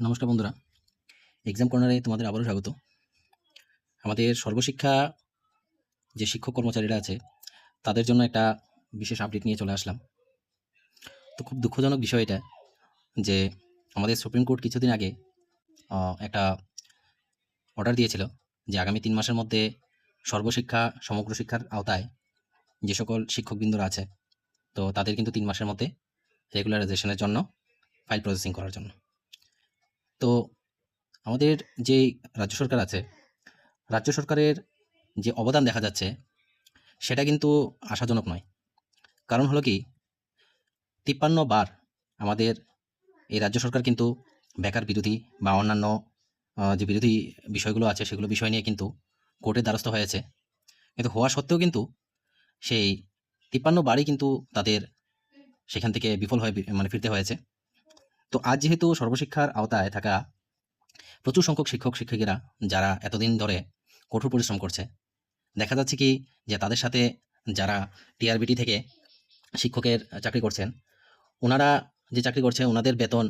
নমস্কার বন্ধুরা। এক্সাম কর্নারে তোমাদের আবারও স্বাগত। আমাদের সর্বশিক্ষা যে শিক্ষক কর্মচারীরা আছে, তাদের জন্য একটা বিশেষ আপডেট নিয়ে চলে আসলাম। তো খুব দুঃখজনক বিষয় এটা যে আমাদের সুপ্রিম কোর্ট কিছুদিন আগে একটা অর্ডার দিয়েছিল যে আগামী তিন মাসের মধ্যে সর্বশিক্ষা, সমগ্র শিক্ষার আওতায় যে সকল শিক্ষকবৃন্দরা আছে, তো তাদের কিন্তু তিন মাসের মধ্যে রেগুলারাইজেশনের জন্য ফাইল প্রসেসিং করার জন্য। তো আমাদের যে রাজ্য সরকার আছে, রাজ্য সরকারের যে অবদান দেখা যাচ্ছে, সেটা কিন্তু আশাজনক নয়। কারণ হলো কি, তিপ্পান্ন বার আমাদের এই রাজ্য সরকার কিন্তু বেকার বিরোধী বা অন্যান্য যে বিরোধী বিষয়গুলো আছে, সেগুলো বিষয় নিয়ে কিন্তু কোর্টের দ্বারস্থ হয়েছে। কিন্তু হওয়া সত্ত্বেও কিন্তু সেই তিপ্পান্ন বারই কিন্তু তাদের সেখান থেকে বিফল হয়ে মানে ফিরতে হয়েছে। তো আজ যেহেতু সর্বশিক্ষার আওতায় থাকা প্রচুর সংখ্যক শিক্ষক, শিক্ষিকারা যারা এতদিন ধরে কঠোর পরিশ্রম করছে, দেখা যাচ্ছে কি যে তাদের সাথে যারা টিআরবিটি থেকে শিক্ষকের চাকরি করছেন, ওনারা যে চাকরি করছে, ওনাদের বেতন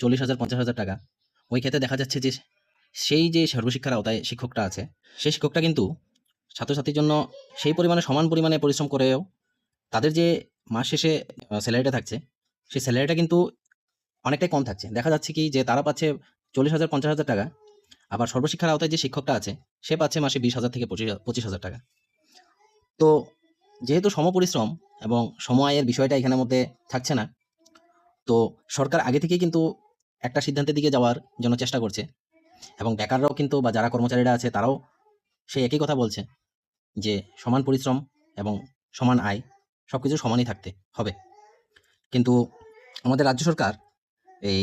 চল্লিশ হাজার, পঞ্চাশ হাজার টাকা। ওই ক্ষেত্রে দেখা যাচ্ছে যে সেই যে সর্বশিক্ষার আওতায় শিক্ষকটা আছে, সেই শিক্ষকটা কিন্তু ছাত্রছাত্রীর জন্য সেই পরিমাণে সমান পরিমাণে পরিশ্রম করেও তাদের যে মাস শেষে স্যালারিটা থাকছে, সেই স্যালারিটা কিন্তু অনেকটাই কম থাকছে। দেখা যাচ্ছে কি যে তারা পাচ্ছে চল্লিশ হাজার, পঞ্চাশ হাজার টাকা। আবার সর্বশিক্ষার আওতায় যে শিক্ষকটা আছে, সে পাচ্ছে মাসে বিশ হাজার থেকে পঁচিশ পঁচিশ হাজার টাকা। তো যেহেতু সমপরিশ্রম এবং সময়ের বিষয়টা এখানের মধ্যে থাকছে না, তো সরকার আগে থেকেই কিন্তু একটা সিদ্ধান্তের দিকে যাওয়ার জন্য চেষ্টা করছে। এবং বেকাররাও কিন্তু বা যারা কর্মচারীরা আছে, তারাও সেই একই কথা বলছে যে সমান পরিশ্রম এবং সমান আয় সব কিছু সমানই থাকতে হবে। কিন্তু আমাদের রাজ্য সরকার এই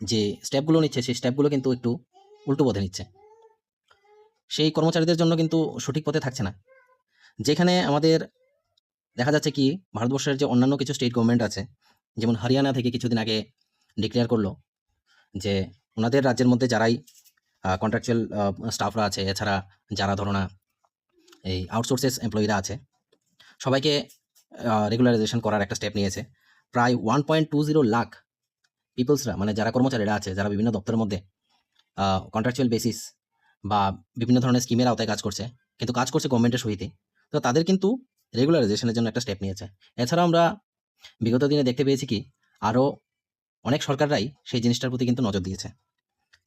যে স্টেপগুলো নিচ্ছে, সেই স্টেপগুলো কিন্তু একটু উল্টো পথে নিচ্ছে। সেই কর্মচারীদের জন্য কিন্তু সঠিক পথে থাকছে না। যেখানে আমাদের দেখা যাচ্ছে কি, ভারতবর্ষের যে অন্যান্য কিছু স্টেট গভর্নমেন্ট আছে, যেমন হরিয়ানা থেকে কিছুদিন আগে ডিক্লেয়ার করল যে ওনাদের রাজ্যের মধ্যে যারাই কন্ট্রাকচুয়াল স্টাফরা আছে, এছাড়া যারা ধরো না, এই আউটসোর্সেস এমপ্লয়িরা আছে, সবাইকে রেগুলারাইজেশন করার একটা স্টেপ নিয়েছে। প্রায় one point two zero lakh পিপলসরা মানে যারা কর্মচারীরা আছে, যারা বিভিন্ন দপ্তরের মধ্যে কন্ট্রাকচুয়াল বেসিস বা বিভিন্ন ধরনের স্কিমের আওতায় কাজ করছে, কিন্তু কাজ করছে গভর্নমেন্টের সহিতে, তো তাদের কিন্তু রেগুলারাইজেশনের জন্য একটা স্টেপ নিয়েছে। এছাড়াও আমরা বিগত দিনে দেখতে পেয়েছি কি আরও অনেক সরকাররাই সেই জিনিসটার প্রতি কিন্তু নজর দিয়েছে।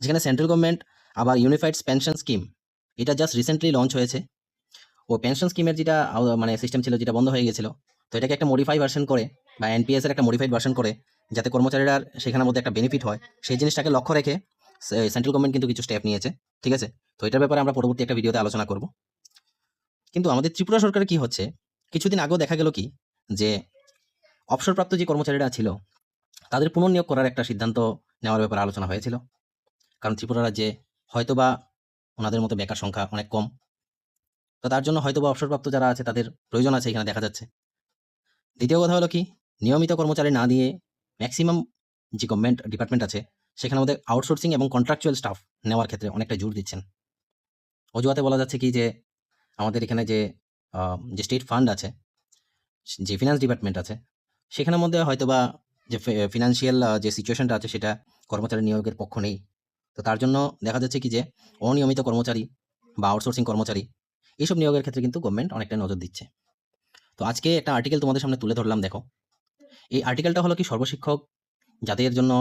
যেখানে সেন্ট্রাল গভর্নমেন্ট আবার ইউনিফাইড পেনশন স্কিম এটা জাস্ট রিসেন্টলি লঞ্চ হয়েছে। ও পেনশন স্কিমের যেটা মানে সিস্টেম ছিল, যেটা বন্ধ হয়ে গেছিল, তো এটাকে একটা মডিফাই ভার্সন করে বা এনপিএসের একটা মডিফাইড ভার্সন করে যাতে কর্মচারীরা সেখানের মধ্যে একটা বেনিফিট হয়, সেই জিনিসটাকে লক্ষ্য রেখে সেন্ট্রাল গভর্নমেন্ট কিন্তু কিছু স্টেপ নিয়েছে, ঠিক আছে? তো এটার ব্যাপারে আমরা পরবর্তী একটা ভিডিওতে আলোচনা করব। কিন্তু আমাদের ত্রিপুরা সরকারে কি হচ্ছে, কিছুদিন আগেও দেখা গেল কি, যে অবসরপ্রাপ্ত যে কর্মচারীরা ছিল, তাদের পুনর্নিয়োগ করার একটা সিদ্ধান্ত নেওয়ার ব্যাপারে আলোচনা হয়েছিল। কারণ ত্রিপুরা রাজ্যে হয়তোবা ওনাদের মতো বেকার সংখ্যা অনেক কম। তো তার জন্য হয়তোবা অবসরপ্রাপ্ত যারা আছে, তাদের প্রয়োজন আছে এখানে দেখা যাচ্ছে। দ্বিতীয় কথা হলো কি, নিয়মিত কর্মচারী না দিয়ে ম্যাক্সিমাম যে গভর্নমেন্ট ডিপার্টমেন্ট আছে সেখানে আমাদের আউটসোর্সিং এবং কন্ট্রাকচুয়াল স্টাফ নেওয়ার ক্ষেত্রে অনেকটা জোর দিচ্ছেন। অজুহাতে বলা যাচ্ছে কি যে, আমাদের এখানে যে যে স্টেট ফান্ড আছে, যে ফিনান্স ডিপার্টমেন্ট আছে, সেখানের মধ্যে হয়তোবা যে ফিনান্সিয়াল যে সিচুয়েশনটা আছে, সেটা কর্মচারী নিয়োগের পক্ষ নেই। তো তার জন্য দেখা যাচ্ছে কি যে, অনিয়মিত কর্মচারী বা আউটসোর্সিং কর্মচারী এইসব নিয়োগের ক্ষেত্রে কিন্তু গভর্নমেন্ট অনেকটা নজর দিচ্ছে। তো আজকে একটা আর্টিকেল তোমাদের সামনে তুলে ধরলাম, দেখো। এই আর্টিকেলটা হলো কি সর্বশিক্ষক যাদের জন্য,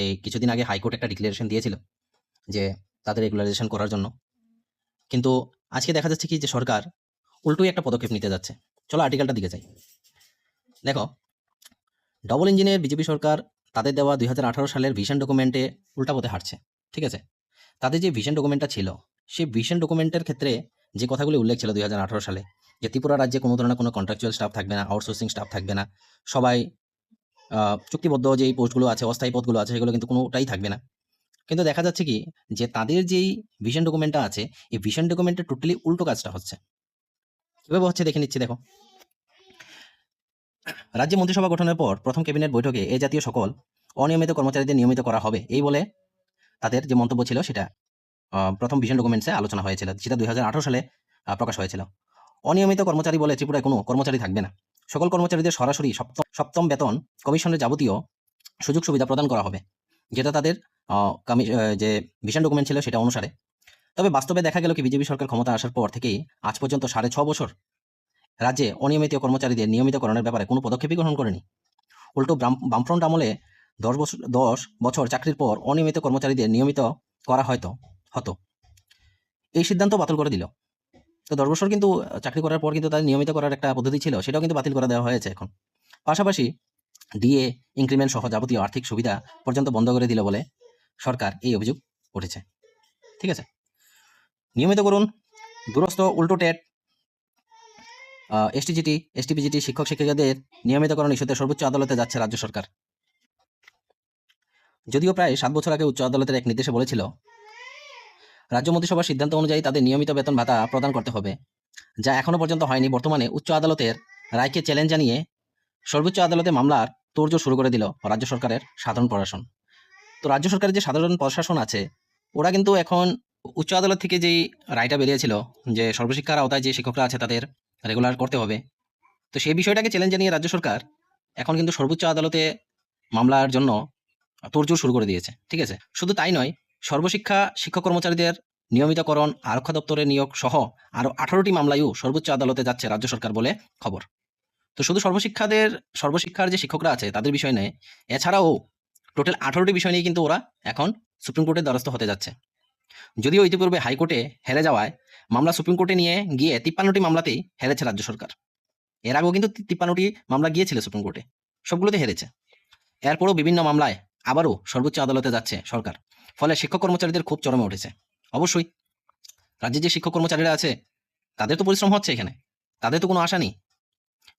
এই কিছুদিন আগে হাইকোর্ট একটা ডিক্লারেশন দিয়েছিল যে তাদের রেগুলারাইজেশন করার জন্য। কিন্তু আজকে দেখা যাচ্ছে কি যে সরকার উল্টোই একটা পদক্ষেপ নিতে যাচ্ছে। চলো আর্টিকেলটা দিকে যাই। দেখো ডবল ইঞ্জিনের বিজেপি সরকার তাদের দেওয়া দুই হাজার আঠেরো সালের ভিশন ডকুমেন্টে উল্টা পথে হাঁটছে, ঠিক আছে? তাদের যে ভিশন ডকুমেন্টটা ছিল সেই ভিশন ডকুমেন্টের ক্ষেত্রে যে কথাগুলি উল্লেখ ছিল দুই হাজার আঠারো সালে, যে ত্রিপুরা রাজ্যে কোনো ধরনের কোনো কন্ট্রাকচুয়াল স্টাফ থাকবে না আউটসোর্সিং স্টাফ থাকবে না, সবাই চুক্তিবদ্ধ যে পোস্টগুলো আছে, অস্থায়ী পদগুলো আছে সেগুলো কিন্তু কোনোটাই থাকবে না। কিন্তু দেখা যাচ্ছে কি, যে তাদের যেই ভিশন ডকুমেন্টটা আছে, এই ভিশন ডকুমেন্টে টোটালি উল্টো কাজটা হচ্ছে। কীভাবে হচ্ছে দেখে নিচ্ছি, দেখো। রাজ্য মন্ত্রিসভা গঠনের পর প্রথম ক্যাবিনেট বৈঠকে এ জাতীয় সকল অনিয়মিত কর্মচারীদের নিয়মিত করা হবে, এই বলে তাদের যে মন্তব্য ছিল সেটা প্রথম ভিশন ডকুমেন্টসে আলোচনা হয়েছিল, যেটা দুই সালে প্রকাশ হয়েছিল। অনিয়মিত কর্মচারী বলে ত্রিপুরায় কোনো কর্মচারী থাকবে না। সকল কর্মচারীদের সরাসরি সপ্তম সপ্তম বেতন কমিশনের যাবতীয় সুযোগ সুবিধা প্রদান করা হবে, যেটা তাদের যে ভিশন ডকুমেন্ট ছিল সেটা অনুসারে। তবে বাস্তবে দেখা গেল কি বিজেপি সরকার ক্ষমতা আসার পর থেকেই আজ পর্যন্ত সাড়ে ছ বছর রাজ্যে অনিয়মিত কর্মচারীদের নিয়মিতকরণের ব্যাপারে কোনো পদক্ষেপই গ্রহণ করেনি। উল্টো বামফ্রন্ট আমলে দশ বছর দশ বছর চাকরির পর অনিয়মিত কর্মচারীদের নিয়মিত করা হয়তো, হতো। এই সিদ্ধান্ত বাতিল করে দিল। তো দশ বছর কিন্তু চাকরি করার পর কিন্তু তাদের নিয়মিত করার একটা পদ্ধতি ছিল, সেটাও কিন্তু বাতিল করে দেওয়া হয়েছে এখন। পাশাপাশি ডিএ ইনক্রিমেন্ট সহ যাবতীয় আর্থিক সুবিধা পর্যন্ত বন্ধ করে দিল বলে সরকার এই অভিযোগ উঠেছে। ঠিক আছে? নিয়মিত করুন, দূরস্থ, উল্টো টেট এসটিজিটি এসটিপিজিটি শিক্ষক, শিক্ষিকাদের নিয়মিতকরণ ইস্যুতে সর্বোচ্চ আদালতে যাচ্ছে রাজ্য সরকার। যদিও প্রায় সাত বছর আগে উচ্চ আদালতের এক নির্দেশে বলেছিল রাজ্য মন্ত্রিসভার সিদ্ধান্ত অনুযায়ী তাদের নিয়মিত বেতন ভাতা প্রদান করতে হবে, যা এখনও পর্যন্ত হয়নি। বর্তমানে উচ্চ আদালতের রায়কে চ্যালেঞ্জ জানিয়ে সর্বোচ্চ আদালতে মামলার তোড়জোড় শুরু করে দিল রাজ্য সরকারের সাধারণ প্রশাসন। তো রাজ্য সরকারের যে সাধারণ প্রশাসন আছে, ওরা কিন্তু এখন উচ্চ আদালত থেকে যেই রায়টা বেরিয়েছিল, যে সর্বশিক্ষার আওতায় যে শিক্ষকরা আছে তাদের রেগুলার করতে হবে, তো সেই বিষয়টাকে চ্যালেঞ্জ জানিয়ে রাজ্য সরকার এখন কিন্তু সর্বোচ্চ আদালতে মামলার জন্য তোড়জোড় শুরু করে দিয়েছে। ঠিক আছে? শুধু তাই নয় সর্বশিক্ষা শিক্ষক কর্মচারীদের নিয়মিতকরণ, আরক্ষা দপ্তরের নিয়োগ সহ আরও আঠারোটি মামলায়ও সর্বোচ্চ আদালতে যাচ্ছে রাজ্য সরকার বলে খবর। তো শুধু সর্বশিক্ষাদের, সর্বশিক্ষার যে শিক্ষকরা আছে তাদের বিষয় নয়, এছাড়াও টোটাল আঠারোটি বিষয় নিয়ে কিন্তু ওরা এখন সুপ্রিম কোর্টের দ্বারস্থ হতে যাচ্ছে। যদিও ইতিপূর্বে হাইকোর্টে হেরে যাওয়ায় মামলা সুপ্রিম কোর্টে নিয়ে গিয়ে তিপ্পান্নটি মামলাতেই হেরেছে রাজ্য সরকার। এর আগেও কিন্তু তিপ্পান্নটি মামলা গিয়েছিল সুপ্রিম কোর্টে, সবগুলোতে হেরেছে। এরপরও বিভিন্ন মামলায় আবারও সর্বোচ্চ আদালতে যাচ্ছে সরকার। ফলে শিক্ষক কর্মচারীদের খুব চরমে উঠেছে। অবশ্যই রাজ্যে যে শিক্ষক কর্মচারীরা আছে, তাদের তো পরিশ্রম হচ্ছে এখানে। তাদের তো কোনো আশা নেই।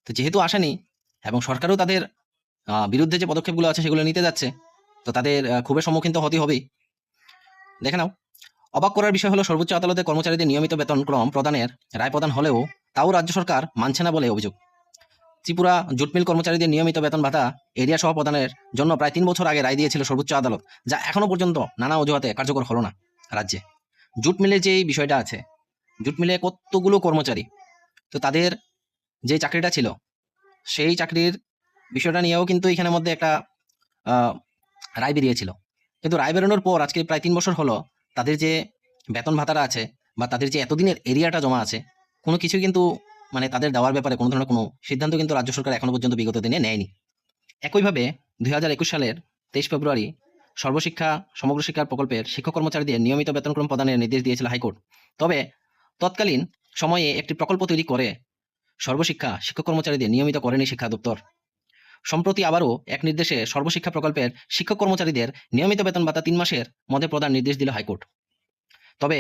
তো যেহেতু আশা নেই এবং সরকারও তাদের বিরুদ্ধে যে পদক্ষেপগুলো আছে সেগুলো নিতে যাচ্ছে, তো তাদের খুবই সম্মুখীন তো হতে হবেই। দেখে নাও, অবাক করার বিষয় হলো সর্বোচ্চ আদালতে কর্মচারীদের নিয়মিত বেতন ক্রম প্রদানের রায় প্রদান হলেও তাও রাজ্য সরকার মানছে না বলে অভিযোগ। ত্রিপুরা জুট মিল কর্মচারীদের নিয়মিত বেতন ভাতা এরিয়া সহ প্রদানের জন্য প্রায় তিন বছর আগে রায় দিয়েছিল সর্বোচ্চ আদালত, যা এখনও পর্যন্ত নানা অজুহাতে কার্যকর হলো না রাজ্যে। জুট মিলের যে বিষয়টা আছে জুট মিলে কতগুলো কর্মচারী, তো তাদের যে চাকরিটা ছিল, সেই চাকরির বিষয়টা নিয়েও কিন্তু এখানের মধ্যে একটা রায় বেরিয়েছিল। কিন্তু রায় বেরোনোর পর আজকে প্রায় তিন বছর হলো তাদের যে বেতন ভাতাটা আছে বা তাদের যে এতদিনের এরিয়াটা জমা আছে, কোনো কিছু কিন্তু মানে তাদের দেওয়ার ব্যাপারে কোনো ধরনের কোনো সিদ্ধান্ত কিন্তু রাজ্য সরকার এখনও পর্যন্ত বিগত দিনে নেয়নি। একইভাবে দুই হাজার একুশ সালের তেইশ ফেব্রুয়ারি সর্বশিক্ষা, সমগ্র শিক্ষার প্রকল্পের শিক্ষক কর্মচারীদের নিয়মিত বেতনক্রম প্রদানের নির্দেশ দিয়েছিল হাইকোর্ট। তবে তৎকালীন সময়ে একটি প্রকল্প তৈরি করে সর্বশিক্ষা শিক্ষক কর্মচারীদের নিয়মিত করেনি শিক্ষা দপ্তর। সম্প্রতি আবারও এক নির্দেশে সর্বশিক্ষা প্রকল্পের শিক্ষক কর্মচারীদের নিয়মিত বেতন ভাতা তিন মাসের মধ্যে প্রদান নির্দেশ দিল হাইকোর্ট। তবে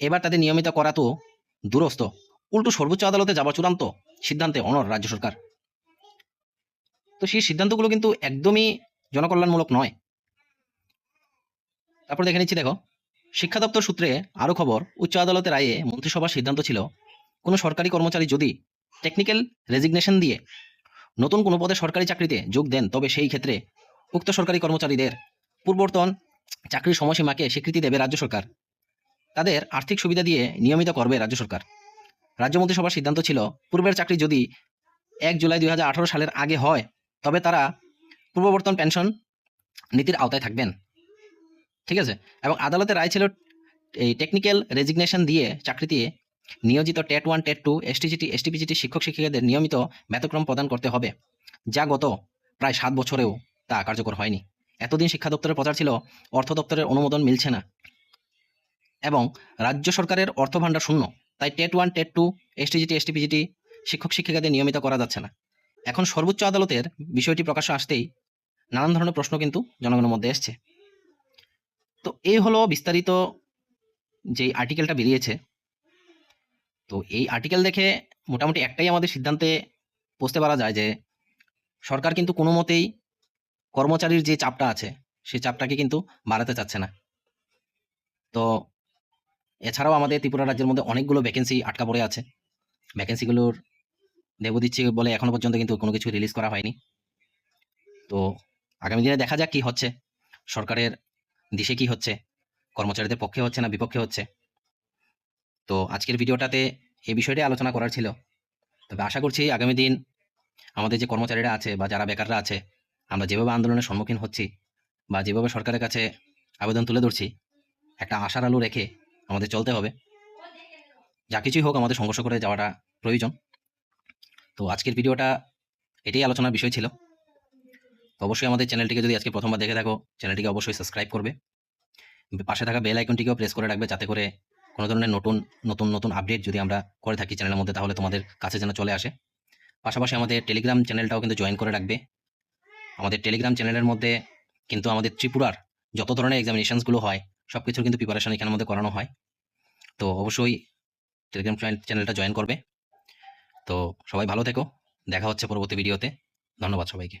এবার তাদের নিয়মিত করা তো দূরস্থ উল্টো সর্বোচ্চ আদালতে যাওয়া চূড়ান্ত সিদ্ধান্তে অনর রাজ্য সরকার। তো সেই সিদ্ধান্তগুলো কিন্তু একদমই জনকল্যাণমূলক নয়। তারপর দেখে নিচ্ছি দেখো, শিক্ষা দপ্তর সূত্রে আরও খবর, উচ্চ আদালতের রায়ে মন্ত্রিসভার সিদ্ধান্ত ছিল, কোনো সরকারি কর্মচারী যদি টেকনিক্যাল রেজিগনেশন দিয়ে নতুন কোনো পদে সরকারি চাকরিতে যোগ দেন, তবে সেই ক্ষেত্রে উক্ত সরকারি কর্মচারীদের পূর্বর্তন চাকরির সময়সীমাকে স্বীকৃতি দেবে রাজ্য সরকার। তাদের আর্থিক সুবিধা দিয়ে নিয়মিত করবে রাজ্য সরকার। রাজ্য মন্ত্রিসভার সিদ্ধান্ত ছিল, পূর্বের চাকরি যদি এক জুলাই দু হাজার আঠেরো সালের আগে হয়, তবে তারা পূর্ববর্তন পেনশন নীতির আওতায় থাকবেন। ঠিক আছে? এবং আদালতের রায় ছিল এই টেকনিক্যাল রেজিগনেশন দিয়ে চাকরিতে নিয়োজিত TET one, TET two, STGT, STPGT শিক্ষক, শিক্ষিকাদের নিয়মিত ব্যতক্রম প্রদান করতে হবে, যা গত প্রায় সাত বছরেও তা কার্যকর হয়নি। এতদিন শিক্ষা দপ্তরের প্রচার ছিল, অর্থ দপ্তরের অনুমোদন মিলছে না। এবং রাজ্য সরকারের অর্থ ভাণ্ডার শূন্য। তাই TET one, TET two STGT STPGT শিক্ষক, শিক্ষিকাদের নিয়মিত করা যাচ্ছে না। এখন সর্বোচ্চ আদালতের বিষয়টি প্রকাশ্যে আসতেই নানান ধরনের প্রশ্ন কিন্তু জনগণের মধ্যে এসছে। তো এই হলো বিস্তারিত যে আর্টিকেলটা বেরিয়েছে। তো এই আর্টিকেল দেখে মোটামুটি একটাই আমাদের সিদ্ধান্তে পৌঁছতে পারা যায় যে সরকার কিন্তু কোনো মতেই কর্মচারীর যে চাপটা আছে সেই চাপটাকে কিন্তু বাড়াতে চাচ্ছে না। তো এছাড়াও আমাদের ত্রিপুরা রাজ্যের মধ্যে অনেকগুলো ভ্যাকেন্সি আটকা পড়ে আছে। ভ্যাকেন্সিগুলোর দেব দিচ্ছি বলে এখনও পর্যন্ত কিন্তু কোনো কিছু রিলিজ করা হয়নি। তো আগামী দিনে দেখা যাক কি হচ্ছে। সরকারের দিশে কি হচ্ছে, কর্মচারীদের পক্ষে হচ্ছে না বিপক্ষে হচ্ছে। তো আজকের ভিডিওটাতে এই বিষয়টাই আলোচনা করার ছিল। তবে আশা করছি আগামী দিন আমাদের যে কর্মচারীরা আছে বা যারা বেকাররা আছে, আমরা যেভাবে আন্দোলনের সম্মুখীন হচ্ছি বা যেভাবে সরকারের কাছে আবেদন তুলে ধরছি, একটা আশার আলো রেখে আমাদের চলতে হবে। যা কিছুই হোক আমাদের সংঘর্ষ করে যাওয়াটা প্রয়োজন। তো আজকের ভিডিওটা এটাই আলোচনার বিষয় ছিল। তো অবশ্যই আমাদের চ্যানেলটিকে যদি আজকে প্রথমবার দেখে থাকো, চ্যানেলটিকে অবশ্যই সাবস্ক্রাইব করবে। পাশে থাকা বেল আইকনটিকেও প্রেস করে রাখবে যাতে করে কোনো ধরনের নতুন নতুন নতুন আপডেট যদি আমরা করে থাকি চ্যানেলের মধ্যে, তাহলে তোমাদের কাছে যেন চলে আসে। পাশাপাশি আমাদের টেলিগ্রাম চ্যানেলটাও কিন্তু জয়েন করে রাখবে। আমাদের টেলিগ্রাম চ্যানেলের মধ্যে কিন্তু আমাদের ত্রিপুরার যত ধরনের এক্সামিনেশনসগুলো হয় সব কিছুর কিন্তু প্রিপারেশন এখানের মধ্যে করানো হয়। তো অবশ্যই টেলিগ্রাম চ্যানেলটা জয়েন করবে। তো সবাই ভালো থেকো। দেখা হচ্ছে পরবর্তী ভিডিওতে ধন্যবাদ সবাইকে।